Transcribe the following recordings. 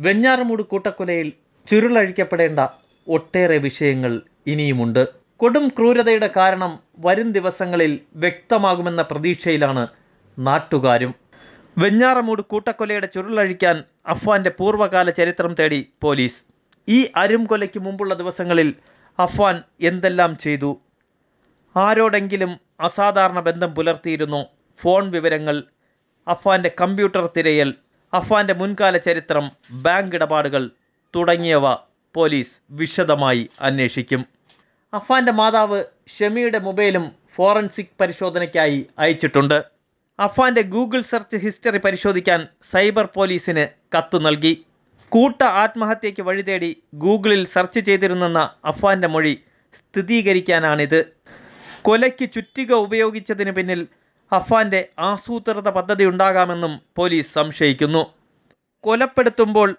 വെഞ്ഞാറമൂട് കൂട്ടക്കൊലയിൽ ചുരുളഴിക്കപ്പെടേണ്ട ഒട്ടേറെ വിഷയങ്ങൾ ഇനിയുമുണ്ട്. കൊടും ക്രൂരതയുടെ കാരണം വരും ദിവസങ്ങളിൽ വ്യക്തമാകുമെന്ന പ്രതീക്ഷയിലാണ് നാട്ടുകാരും. വെഞ്ഞാറമൂട് കൂട്ടക്കൊലയുടെ ചുരുളഴിക്കാൻ അഫ്വാന്റെ പൂർവകാല ചരിത്രം തേടി പോലീസ്. ഈ അരും കൊലയ്ക്ക് മുമ്പുള്ള ദിവസങ്ങളിൽ അഫ്വാൻ എന്തെല്ലാം ചെയ്തു? ആരോടെങ്കിലും അസാധാരണ ബന്ധം പുലർത്തിയിരുന്നു? ഫോൺ വിവരങ്ങൾ അഫ്വാന്റെ കമ്പ്യൂട്ടർ തിരയൽ അഫ്വാന്റെ മുൻകാല ചരിത്രം ബാങ്ക് ഇടപാടുകൾ തുടങ്ങിയവ പോലീസ് വിശദമായി അന്വേഷിക്കും. അഫ്വാന്റെ മാതാവ് ഷമിയുടെ മൊബൈലും ഫോറൻസിക് പരിശോധനയ്ക്കായി അയച്ചിട്ടുണ്ട്. അഫ്വാന്റെ ഗൂഗിൾ സെർച്ച് ഹിസ്റ്ററി പരിശോധിക്കാൻ സൈബർ പോലീസിന് കത്തു നൽകി. കൂട്ട ആത്മഹത്യയ്ക്ക് വഴിതേടി ഗൂഗിളിൽ സെർച്ച് ചെയ്തിരുന്നെന്ന അഫ്വാന്റെ മൊഴി സ്ഥിരീകരിക്കാനാണിത് കൊലയ്ക്ക് ചുറ്റിക ഉപയോഗിച്ചതിന് പിന്നിൽ അഫ്വാന്റെ ആസൂത്രിത പദ്ധതി ഉണ്ടാകാമെന്നും പോലീസ് സംശയിക്കുന്നു. കൊലപ്പെടുത്തുമ്പോൾ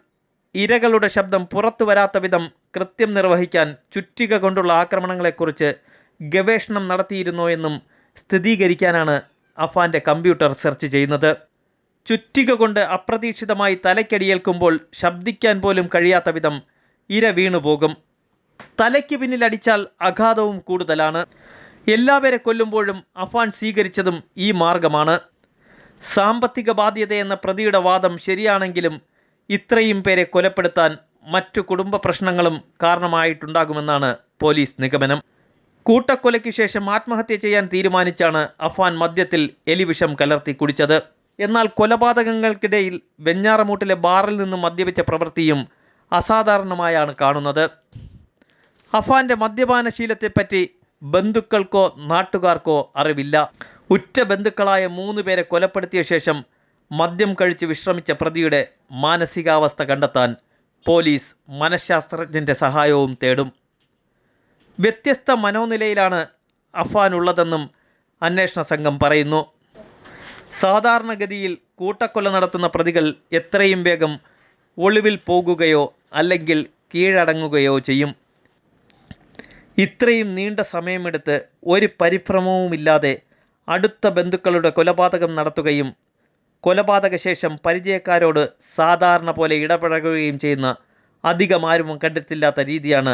ഇരകളുടെ ശബ്ദം പുറത്തു വരാത്ത വിധം കൃത്യം നിർവഹിക്കാൻ ചുറ്റിക കൊണ്ടുള്ള ആക്രമണങ്ങളെക്കുറിച്ച് ഗവേഷണം നടത്തിയിരുന്നോ എന്നും സ്ഥിരീകരിക്കാനാണ് അഫാന്റെ കമ്പ്യൂട്ടർ സെർച്ച് ചെയ്യുന്നത്. ചുറ്റിക കൊണ്ട് അപ്രതീക്ഷിതമായി തലയ്ക്കടിയേൽക്കുമ്പോൾ ശബ്ദിക്കാൻ പോലും കഴിയാത്ത വിധം ഇര വീണുപോകും. തലയ്ക്ക് പിന്നിലടിച്ചാൽ അഘാതവും കൂടുതലാണ്. എല്ലാവരെ കൊല്ലുമ്പോഴും അഫാൻ സ്വീകരിച്ചതും ഈ മാർഗമാണ്. സാമ്പത്തിക ബാധ്യത എന്ന പ്രതിയുടെ വാദം ശരിയാണെങ്കിലും ഇത്രയും പേരെ കൊലപ്പെടുത്താൻ മറ്റു കുടുംബ പ്രശ്നങ്ങളും കാരണമായിട്ടുണ്ടാകുമെന്നാണ് പോലീസ് നിഗമനം. കൂട്ടക്കൊലയ്ക്ക് ശേഷം ആത്മഹത്യ ചെയ്യാൻ തീരുമാനിച്ചാണ് അഫാൻ മദ്യത്തിൽ എലിവിഷം കലർത്തി കുടിച്ചത്. എന്നാൽ കൊലപാതകങ്ങൾക്കിടയിൽ വെഞ്ഞാറമൂട്ടിലെ ബാറിൽ നിന്നും മദ്യപിച്ച പ്രവൃത്തിയും അസാധാരണമായാണ് കാണുന്നത്. അഫാന്റെ മദ്യപാനശീലത്തെപ്പറ്റി ബന്ധുക്കൾക്കോ നാട്ടുകാർക്കോ അറിവില്ല. ഉറ്റ ബന്ധുക്കളായ മൂന്ന് പേരെ കൊലപ്പെടുത്തിയ ശേഷം മദ്യം കഴിച്ച് വിശ്രമിച്ച പ്രതിയുടെ മാനസികാവസ്ഥ കണ്ടെത്താൻ പോലീസ് മനഃശാസ്ത്രജ്ഞന്റെ സഹായവും തേടും. വ്യത്യസ്ത മനോനിലയിലാണ് അഫാൻ ഉള്ളതെന്നും അന്വേഷണ സംഘം പറയുന്നു. സാധാരണഗതിയിൽ കൂട്ടക്കൊല നടത്തുന്ന പ്രതികൾ എത്രയും വേഗം ഒളിവിൽ പോകുകയോ അല്ലെങ്കിൽ കീഴടങ്ങുകയോ ചെയ്യും. ഇത്രയും നീണ്ട സമയമെടുത്ത് ഒരു പരിഭ്രമവുമില്ലാതെ അടുത്ത ബന്ധുക്കളുടെ കൊലപാതകം നടത്തുകയും കൊലപാതക ശേഷം പരിചയക്കാരോട് സാധാരണ പോലെ ഇടപഴകുകയും ചെയ്യുന്ന അധികം ആരും കണ്ടിട്ടില്ലാത്ത രീതിയാണ്.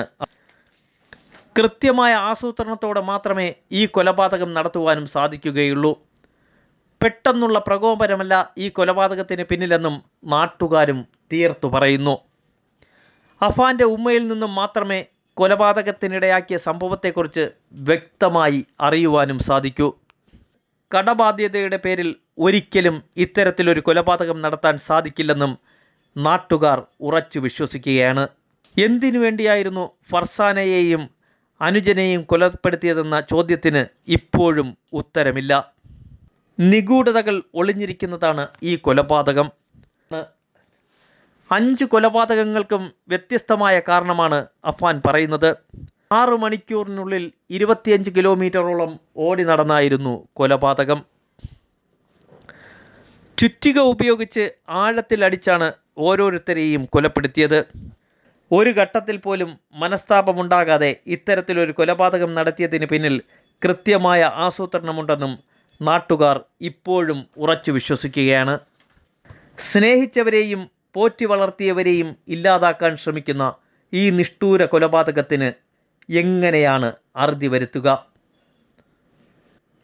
കൃത്യമായ ആസൂത്രണത്തോടെ മാത്രമേ ഈ കൊലപാതകം നടത്തുവാനും സാധിക്കുകയുള്ളൂ. പെട്ടെന്നുള്ള പ്രകോപനമല്ല ഈ കൊലപാതകത്തിന് പിന്നിലെന്നും നാട്ടുകാരും തീർത്തു പറയുന്നു. അഫാന്റെ ഉമ്മയിൽ നിന്നും മാത്രമേ കൊലപാതകത്തിനിടയാക്കിയ സംഭവത്തെക്കുറിച്ച് വ്യക്തമായി അറിയുവാനും സാധിക്കൂ. കടബാധ്യതയുടെ പേരിൽ ഒരിക്കലും ഇത്തരത്തിലൊരു കൊലപാതകം നടത്താൻ സാധിക്കില്ലെന്നും നാട്ടുകാർ ഉറച്ചു വിശ്വസിക്കുകയാണ്. എന്തിനു വേണ്ടിയായിരുന്നു ഫർസാനയെയും അനുജനെയും കൊലപ്പെടുത്തിയതെന്ന ചോദ്യത്തിന് ഇപ്പോഴും ഉത്തരമില്ല. നിഗൂഢതകൾ ഒളിഞ്ഞിരിക്കുന്നതാണ് ഈ കൊലപാതകം. അഞ്ച് കൊലപാതകങ്ങൾക്കും വ്യത്യസ്തമായ കാരണമാണ് അഫ്വാൻ പറയുന്നത്. ആറ് മണിക്കൂറിനുള്ളിൽ ഇരുപത്തിയഞ്ച് കിലോമീറ്ററോളം ഓടി നടന്നായിരുന്നു കൊലപാതകം. ചുറ്റിക ഉപയോഗിച്ച് ആഴത്തിലടിച്ചാണ് ഓരോരുത്തരെയും കൊലപ്പെടുത്തിയത്. ഒരു ഘട്ടത്തിൽ പോലും മനസ്താപമുണ്ടാകാതെ ഇത്തരത്തിലൊരു കൊലപാതകം നടത്തിയതിന് പിന്നിൽ കൃത്യമായ ആസൂത്രണമുണ്ടെന്നും നാട്ടുകാർ ഇപ്പോഴും ഉറച്ചു വിശ്വസിക്കുകയാണ്. സ്നേഹിച്ചവരെയും പോറ്റി വളർത്തിയവരെയും ഇല്ലാതാക്കാൻ ശ്രമിക്കുന്ന ഈ നിഷ്ഠൂര കൊലപാതകത്തിന് എങ്ങനെയാണ് അറുതി വരുത്തുക?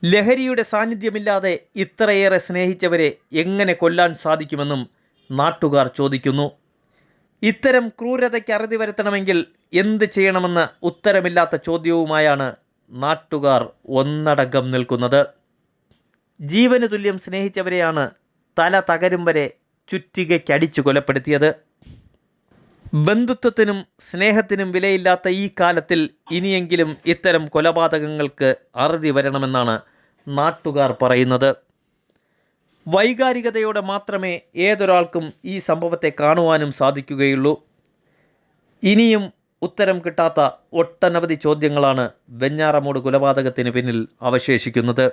ലഹരിയുടെ സാന്നിധ്യമില്ലാതെ ഇത്രയേറെ സ്നേഹിച്ചവരെ എങ്ങനെ കൊല്ലാൻ സാധിക്കുമെന്നും നാട്ടുകാർ ചോദിക്കുന്നു. ഇത്തരം ക്രൂരതയ്ക്ക് അറുതി വരുത്തണമെങ്കിൽ എന്ത് ചെയ്യണമെന്ന് ഉത്തരമില്ലാത്ത ചോദ്യവുമായാണ് നാട്ടുകാർ ഒന്നടങ്കം നിൽക്കുന്നത്. ജീവന് തുല്യം സ്നേഹിച്ചവരെയാണ് തല തകരും വരെ ചുറ്റികയ്ക്കടിച്ചു കൊലപ്പെടുത്തിയത്. ബന്ധുത്വത്തിനും സ്നേഹത്തിനും വിലയില്ലാത്ത ഈ കാലത്തിൽ ഇനിയെങ്കിലും ഇത്തരം കൊലപാതകങ്ങൾക്ക് അറുതി വരണമെന്നാണ് നാട്ടുകാർ പറയുന്നത്. വൈകാരികതയോടെ മാത്രമേ ഏതൊരാൾക്കും ഈ സംഭവത്തെ കാണുവാനും സാധിക്കുകയുള്ളൂ. ഇനിയും ഉത്തരം കിട്ടാത്ത ഒട്ടനവധി ചോദ്യങ്ങളാണ് വെഞ്ഞാറമൂട് കൊലപാതകത്തിന് പിന്നിൽ അവശേഷിക്കുന്നത്.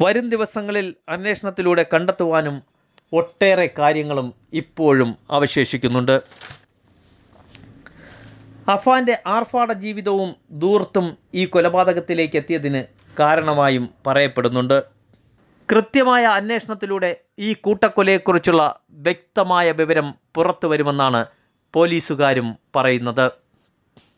വരും ദിവസങ്ങളിൽ അന്വേഷണത്തിലൂടെ കണ്ടെത്തുവാനും ഒട്ടേറെ കാര്യങ്ങളും ഇപ്പോഴും അവശേഷിക്കുന്നുണ്ട്. അഫാന്റെ ആർഭാട ജീവിതവും ദൂർത്തും ഈ കൊലപാതകത്തിലേക്ക് എത്തിയതിന് കാരണമായും പറയപ്പെടുന്നുണ്ട്. കൃത്യമായ അന്വേഷണത്തിലൂടെ ഈ കൂട്ടക്കൊലയെക്കുറിച്ചുള്ള വ്യക്തമായ വിവരം പുറത്തു വരുമെന്നാണ് പോലീസുകാരും പറയുന്നത്.